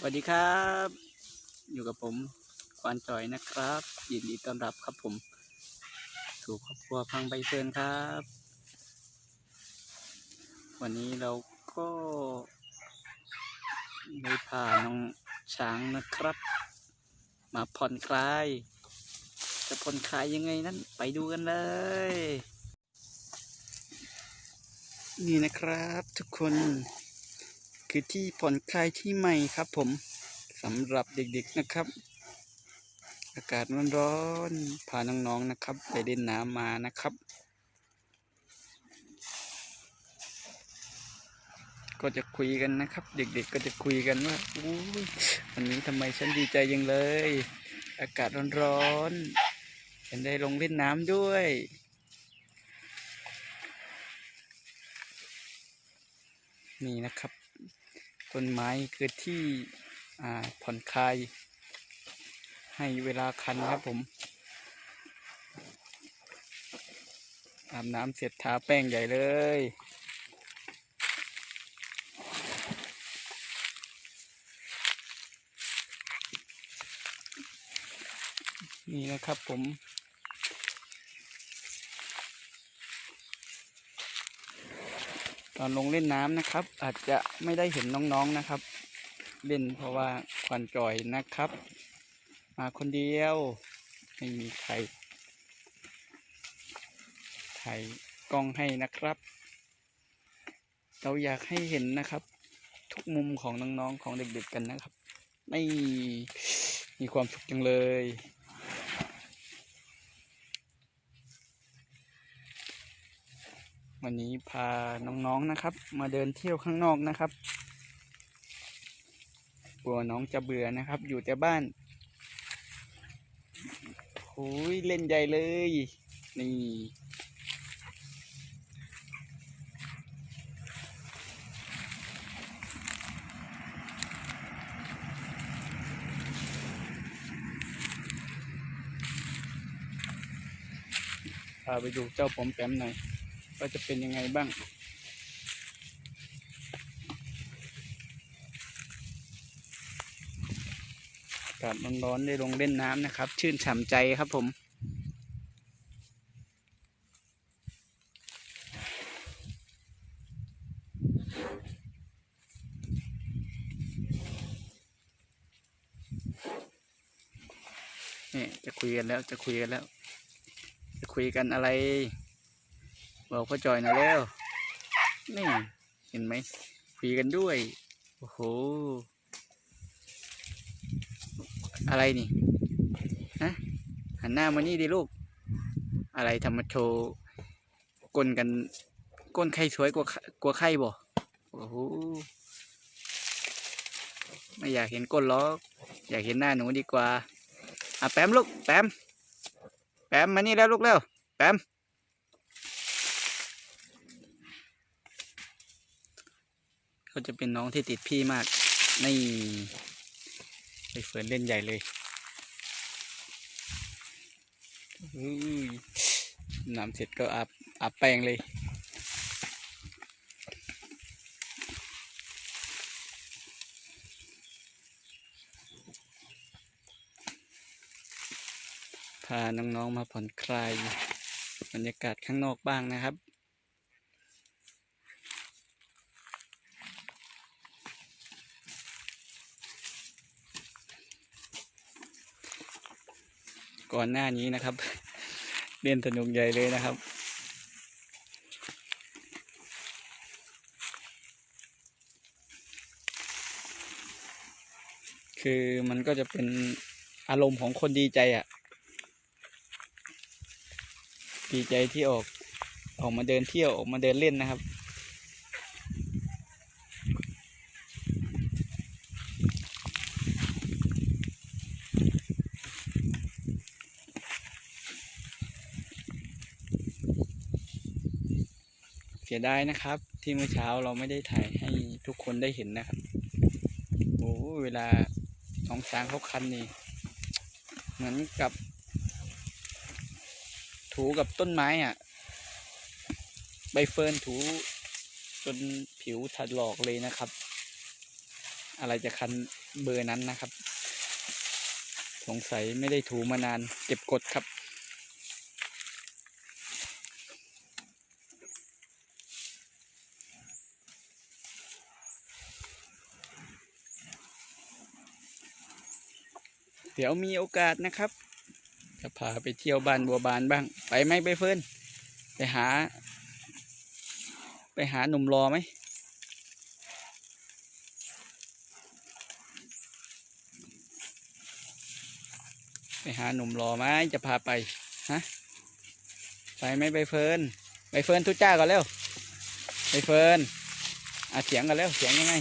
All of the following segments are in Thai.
สวัสดีครับ อยู่กับผมควานจอยนะครับ ยินดีต้อนรับครับผมสู่ครอบครัวพังใบเฟิร์นครับ วันนี้เราก็ได้พาน้องช้างนะครับ มาผ่อนคลาย จะผ่อนคลายยังไงนั้นไปดูกันเลย นี่นะครับทุกคน คือที่ผ่อนคลายที่ใหม่ครับผมสำหรับเด็กๆนะครับ อากาศร้อนๆพาน้องๆนะครับ ไปเล่นน้ำมานะครับ ก็จะคุยกันนะครับ เด็กๆก็จะคุยกันว่าอู้ยวันนี้ทำไมฉันดีใจยังเลย อากาศร้อนๆฉันได้ลงเล่นน้ำด้วยนี่นะครับ ต้นไม้คือที่ผ่อนคลาย ให้เวลาคันครับผมอาบน้ำเสร็จทาแป้งใหญ่เลย นี่นะครับผม ตอนลงเล่นน้ำนะครับ อาจจะไม่ได้เห็นน้องๆนะครับ เล่นเพราะว่าควันจ่อยนะครับ มาคนเดียว ไม่มีใครถ่ายกล้องให้นะครับ เราอยากให้เห็นนะครับ ทุกมุมของน้องๆของเด็กๆกันนะครับ ไม่มีความสุขจังเลย วันนี้พาน้องๆนะครับ มาเดินเที่ยวข้างนอกนะครับกลัวน้องจะเบื่อนะครับ อยู่แต่บ้านโอ้ยเล่นใหญ่เลย นี่พาไปดูเจ้าปอมแปมหน่อย ว่าจะเป็นยังไงบ้าง อากาศร้อนๆได้ลงเล่นน้ำนะครับ ชื่นฉ่ำใจครับผมนี่จะคุยกันแล้วจะคุยกันแล้ว จะคุยกันอะไร บอกพ่อจอยหน่อยแล้ว นี่ เห็นไหมคุยกันด้วย โอ้โห อะไรนี่ ฮะ หันหน้ามานี่ดิลูก อะไรทำมาโชว์ก้นกันก้นใครสวยกว่ากว่าใครบ่ โอ้โห ไม่อยากเห็นก้นล้ออยากเห็นหน้าหนูดีกว่า อะแปมลูก แปม แปมมานี่แล้วลูกเร็ว แปม เขาจะเป็นน้องที่ติดพี่มากนี่ไปเฟิร์นเล่นใหญ่เลยอุ้ยน้ำเสร็จก็อาบอาบแป้งเลยพาน้องๆมาผ่อนคลายบรรยากาศข้างนอกบ้างนะครับ ก่อนหน้านี้นะครับ เล่นสนุกใหญ่เลยนะครับ คือมันก็จะเป็นอารมณ์ของคนดีใจอะ่ะ ดีใจที่ออกออกมาเดินเที่ยวออกมาเดินเล่นนะครับ สียดายนะครับ ที่เมื่อเช้าเราไม่ได้ถ่ายให้ทุกคนได้เห็นนะครับ โอ้เวลาน้องช้างเขาคันนี่ เหมือนกับ ถูกับต้นไม้อะ ใบเฟิร์นถูจนผิวถลอกเลยนะครับ อะไรจะคันเบอร์นั้นนะครับ สงสัยไม่ได้ถูมานานเก็บกดครับ เดี๋ยวมีโอกาสนะครับ จะพาไปเที่ยวบ้านบัวบานบ้าง ไปไหมไปเฟิร์นไปหา ไปหาหนุ่มรอไหมไปหาหนุ่มรอไหมจะพาไปฮะไปไหมไปเฟิร์นไปเฟิร์นทุจ้าก่อนเร็วไปเฟิร์นอะเสียงกันเร็วเสียงยังไง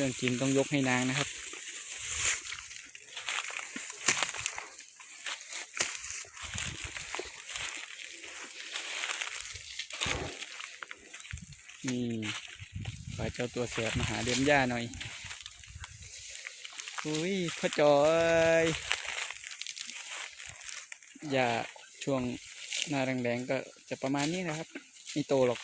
รื่องกินต้องยกให้นางนะครับ นี่ปลาเจ้าตัวแสบมาหาเลี้ยมหญ้าหน่อย อุ้ยพ่อจอยหญ้าช่วงหน้าแรงๆก็จะประมาณนี้นะครับ ไม่โตหรอก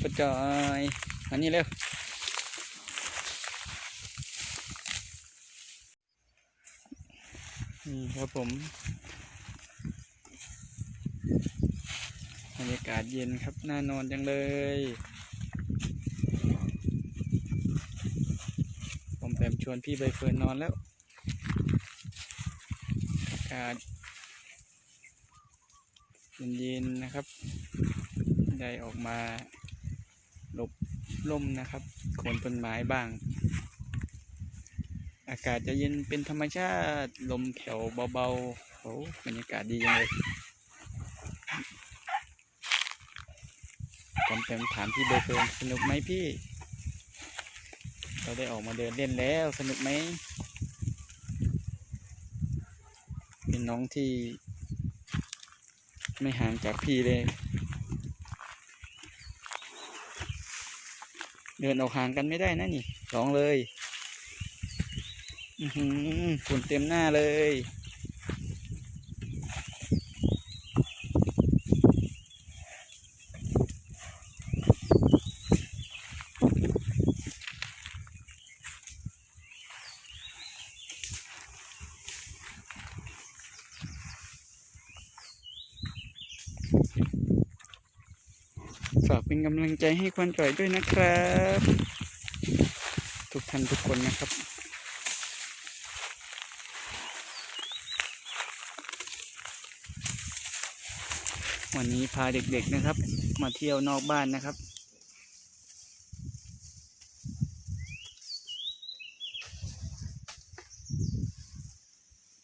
พ่อจอยมานี่เร็วนี่ครับผมบรรยากาศเย็นครับ น่านอนจังเลย ผมแปมชวนพี่ใบเฟิร์นนอนแล้ว อากาศเย็นๆนะครับ ได้ออกมา ล่มนะครับโคนต้นไม้บ้าง อากาศจะเย็นเป็นธรรมชาติลมแผ่วเบาๆโอ้บรรยากาศดีจังเลยผมเต็มถามพี่เบอร์เฟิร์นสนุกไหมพี่ เราได้ออกมาเดินเล่นแล้วสนุกไหมเป็นน้องที่ไม่ห่างจากพี่เลย เดินออกห่างกันไม่ได้นะนี่ สองเลย อือหือฝุ่นเต็มหน้าเลยากเป็นกำลังใจให้ควันจ่อยด้วยนะครับ ทุกท่านทุกคนนะครับวันนี้พาเด็กๆนะครับ มาเที่ยวนอกบ้านนะครับ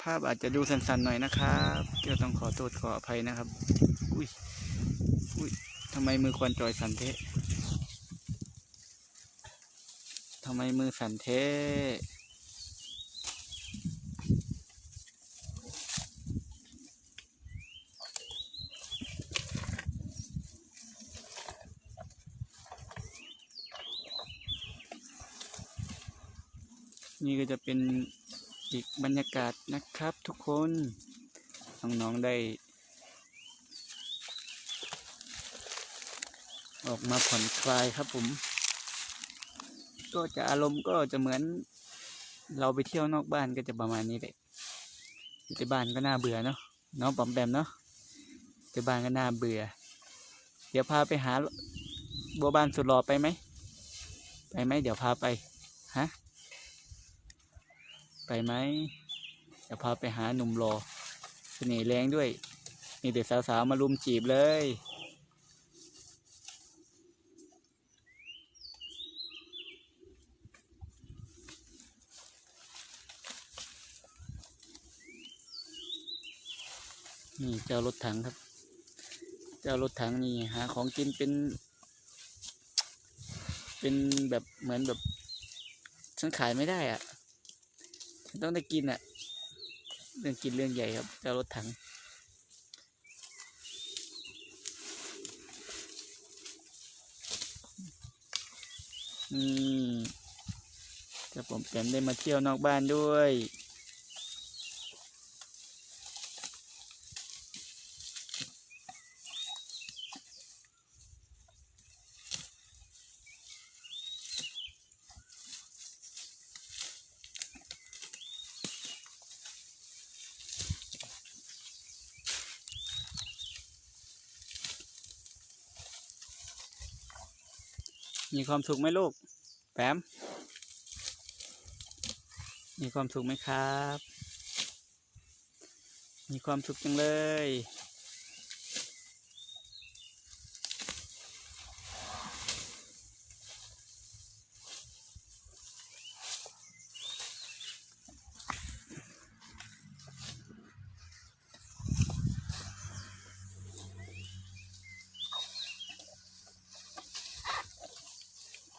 ภาพอาจจะดูสันๆหน่อยนะครับเดี๋ยวต้องขอโทษขออภัยนะครับ อุ้ย ทำไมมือควันจอยสันเทะทำไมมือสันเทะนี่ก็จะเป็นอีกบรรยากาศนะครับทุกคน น้อง ๆ ได้ ออกมาผ่อนคลายครับผม ก็จะอารมณ์ก็จะเหมือน เราไปเที่ยวนอกบ้านก็จะประมาณนี้แหละอยู่ที่บ้านก็น่าเบื่อเนาะเน้องปอมแปมเนาะที่บ้านก็น่าเบื่อ เดี๋ยวพาไปหาบัวบานสุดหล่อไปไหมไปไหมเดี๋ยวพาไปฮะไปไหมเดี๋ยวพาไปหาหนุ่มหล่อเสน่ห์แรงด้วยมีเด็กสาวๆมารุมจีบเลย นี่เจ้ารถถังครับ เจ้ารถถังนี่หาของกินเป็น เป็นแบบเหมือนแบบฉันขายไม่ได้อะ่ะฉันต้องได้กินอะ่ะ เรื่องกินเรื่องใหญ่ครับ เจ้ารถถังนี่กระผมแปมได้มาเที่ยวนอกบ้านด้วย มีความสุขไหมลูกแปมมีความสุขไหมครับ มีความสุขจังเลย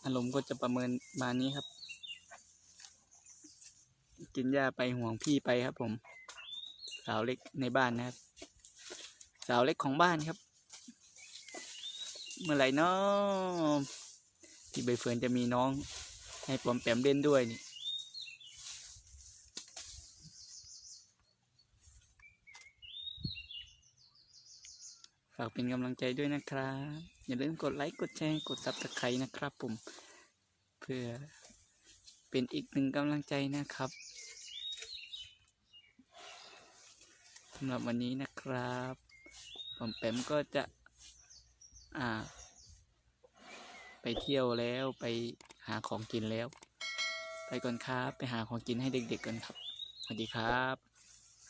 อารมณ์ก็จะประเมินมานี้ครับ กินหญ้าไปห่วงพี่ไปครับ ผม สาวเล็กในบ้านนะครับ สาวเล็กของบ้านครับ เมื่อไหร่นาะที่ใบเฟิร์นจะมีน้อง ให้ปอมแปมเล่นด้วยนี่ากเป็นกำลังใจด้วยนะครับ อย่าลืมกดไลค์กดแชร์กดซับสไครต์นะครับผม เพื่อเป็นอีกหนึ่งกำลังใจนะครับสำหรับวันนี้นะครับผมแปมก็จะอ่า ไปเที่ยวแล้วไปหาของกินแล้ว ไปก่อนครับ ไปหาของกินให้เด็ก ๆกันครับ สวัสดีครับ